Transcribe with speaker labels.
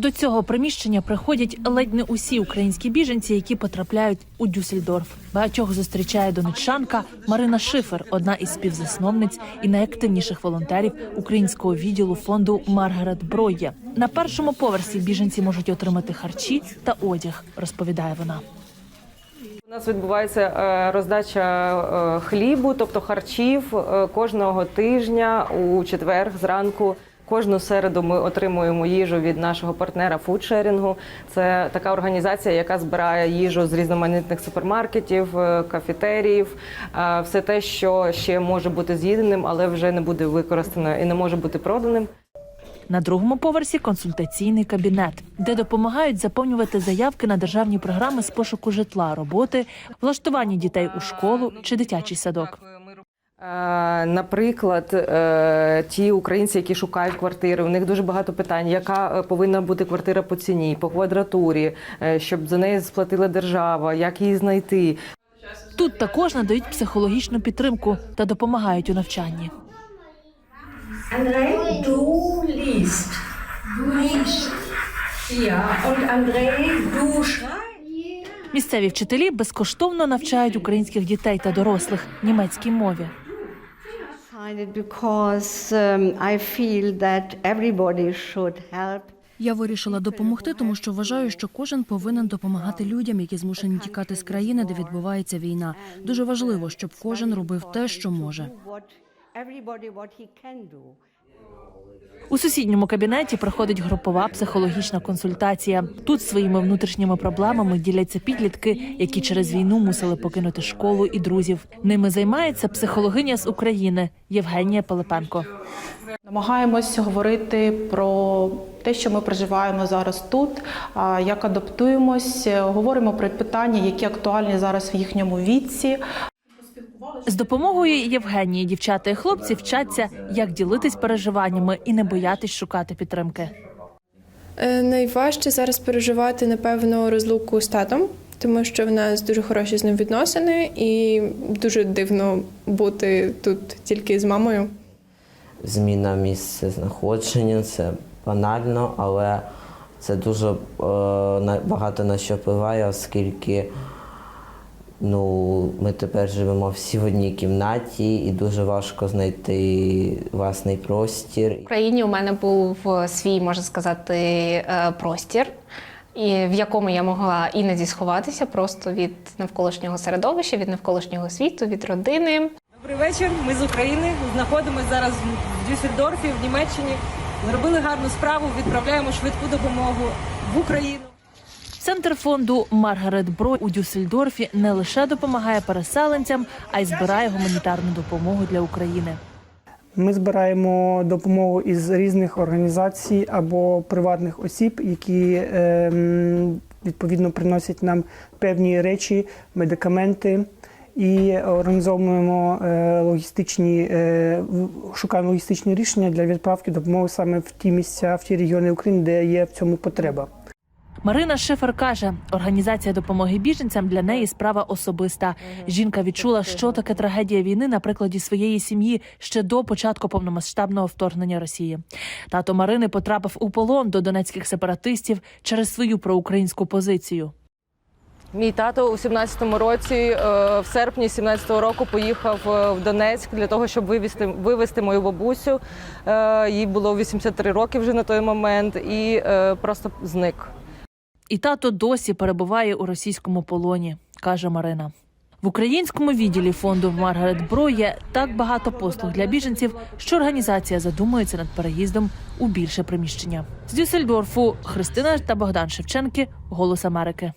Speaker 1: До цього приміщення приходять ледь не усі українські біженці, які потрапляють у Дюссельдорф. Багатьох зустрічає донеччанка Марина Шифер, одна із співзасновниць і найактивніших волонтерів українського відділу фонду Маргарет Бройє. На першому поверсі біженці можуть отримати харчі та одяг, розповідає вона.
Speaker 2: У нас відбувається е, роздача е, хлібу, тобто харчів е, кожного тижня у четвер зранку. Кожну середу ми отримуємо їжу від нашого партнера фудшерінгу. Це така організація, яка збирає їжу з різноманітних супермаркетів, е, кафетеріїв, е, все те, що ще може бути з'їденим, але вже не буде використано і не може бути проданим.
Speaker 1: На другому поверсі консультаційний кабінет, де допомагають заповнювати заявки на державні програми з пошуку житла, роботи, влаштування дітей у школу чи дитячий садок.
Speaker 2: Е, Наприклад, е, ті українці, які шукають квартири, у них дуже багато питань, яка е, повинна бути квартира по ціні, по квадратурі, щоб за неї сплатила держава, як її знайти.
Speaker 1: Тут також надають психологічну підтримку та допомагають у навчанні.
Speaker 3: André, du schreibst.
Speaker 1: Місцеві вчителі безкоштовно навчають українських дітей та дорослих німецькій мові.
Speaker 4: Я вирішила допомогти, тому що вважаю, що кожен повинен допомагати людям, які змушені тікати з країни, де відбувається війна. Дуже важливо, щоб кожен робив те, що може.
Speaker 1: У сусідньому кабінеті проходить групова психологічна консультація. Тут своїми внутрішніми проблемами діляться підлітки, які через війну мусили покинути школу і друзів. Ними займається психологиня з України Євгенія Пилипенко.
Speaker 5: Намагаємось говорити про те, що ми проживаємо зараз тут, як адаптуємось, говоримо про питання, які актуальні зараз в їхньому віці.
Speaker 1: З допомогою Євгенії дівчата і хлопці вчаться, як ділитись переживаннями і не боятись шукати підтримки.
Speaker 6: Е, Найважче зараз переживати, напевно, розлуку з татом, тому що в нас дуже хороші з ним відносини, і дуже дивно бути тут тільки з мамою.
Speaker 7: зміна місця знаходження, це банально, але це дуже е, багато на що впливає, оскільки ну, ми тепер живемо всі в одній кімнаті і дуже важко знайти власний простір.
Speaker 8: В Україні у мене був свій, можна сказати, е, простір, і в якому я могла іноді сховатися просто від навколишнього середовища, від навколишнього світу, від родини.
Speaker 2: Добрий вечір. Ми з України. Знаходимося зараз в Дюссельдорфі, в Німеччині. Зробили гарну справу. Відправляємо швидку допомогу в Україну.
Speaker 1: Центр фонду Маргарет Брой у Дюссельдорфі не лише допомагає переселенцям, а й збирає гуманітарну допомогу для України.
Speaker 9: Ми збираємо допомогу із різних організацій або приватних осіб, які ем, відповідно приносять нам певні речі, медикаменти. І організовуємо е, логістичні, е, шукаємо логістичні рішення для відправки допомоги саме в ті місця, в ті регіони України, де є в цьому потреба.
Speaker 1: Марина Шифер каже, організація допомоги біженцям для неї справа особиста. Жінка відчула, що таке трагедія війни на прикладі своєї сім'ї ще до початку повномасштабного вторгнення Росії. Тато Марини потрапив у полон до донецьких сепаратистів через свою проукраїнську позицію.
Speaker 2: Мій тато у 17-му році, е, в серпні 17-го року, поїхав е, в Донецьк для того, щоб вивезти, вивезти мою бабусю. Е, Їй було 83 роки вже на той момент, і просто зник.
Speaker 1: І тато досі перебуває у російському полоні, каже Марина. В українському відділі фонду Маргарет Бро є так багато послуг для біженців, що організація задумується над переїздом у більше приміщення. З Дюссельдорфу Христина та Богдан Шевченки Голос Америки.